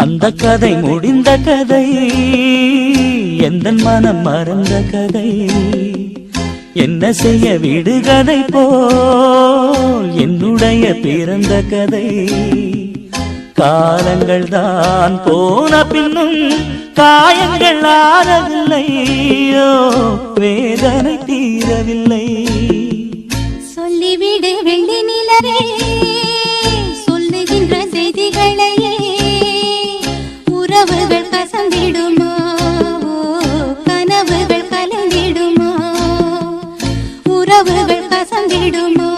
அந்த கதை முடிந்த கதை எந்த மனம் மறந்த கதை. என்ன செய்ய விடுகதை போல் என்னுடைய பிறந்த கதை. காலங்கள் தான் போன பின்னும் காயங்கள் ஆறவில்லையோ வேதனை தீரவில்லை. வசந்திடுமா